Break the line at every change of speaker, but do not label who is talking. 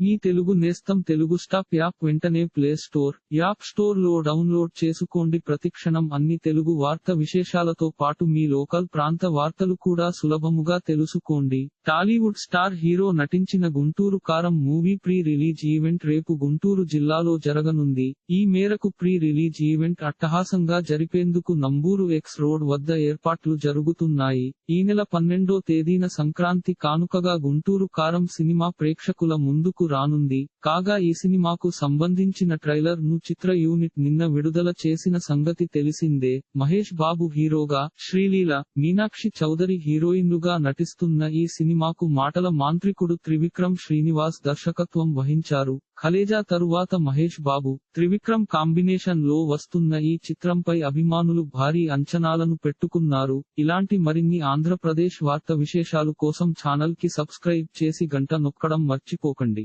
మీ తెలుగు నేస్తం Telugu stop app వెంటనే play store app స్టోర్లో డౌన్లోడ్ చేసుకోండి. ప్రతిక్షణం అన్ని తెలుగు వార్త విశేషాలతో పాటు మీ లోకల్ ప్రాంత వార్తలు కూడా సులభముగా తెలుసుకోండి. టాలీవుడ్ స్టార్ హీరో నటించిన గుంటూరు కారం మూవీ ప్రీ రిలీజ్ ఈవెంట్ రేపు గుంటూరు జిల్లాలో జరగనుంది. ఈ మేరకు ప్రీ రిలీజ్ ఈవెంట్ అట్టహాసంగా జరిపేందుకు నంబూరు ఎక్స్ రోడ్ వద్ద ఏర్పాట్లు జరుగుతున్నాయి. ఈ నెల పన్నెండో తేదీన సంక్రాంతి కానుకగా గుంటూరు కారం సినిమా ప్రేక్షకుల ముందుకు రానుంది. కాగా ఈ సినిమాకు సంబంధించిన ట్రైలర్ను చిత్ర యూనిట్ నిన్న విడుదల చేసిన సంగతి తెలిసిందే. మహేష్ బాబు హీరోగా శ్రీలీల మీనాక్షి చౌదరి హీరోయిన్లుగా నటిస్తున్న ఈ సినిమాకు మాటల మాంత్రికుడు త్రివిక్రమ్ శ్రీనివాస్ దర్శకత్వం వహించారు. ఖలేజా తరువాత మహేష్ బాబు త్రివిక్రమ్ కాంబినేషన్లో వస్తున్న ఈ చిత్రంపై అభిమానులు భారీ అంచనాలను పెట్టుకున్నారు. ఇలాంటి మరిన్ని ఆంధ్రప్రదేశ్ వార్త విశేషాలు కోసం ఛానల్కి సబ్స్క్రైబ్ చేసి గంట నొక్కడం మర్చిపోకండి.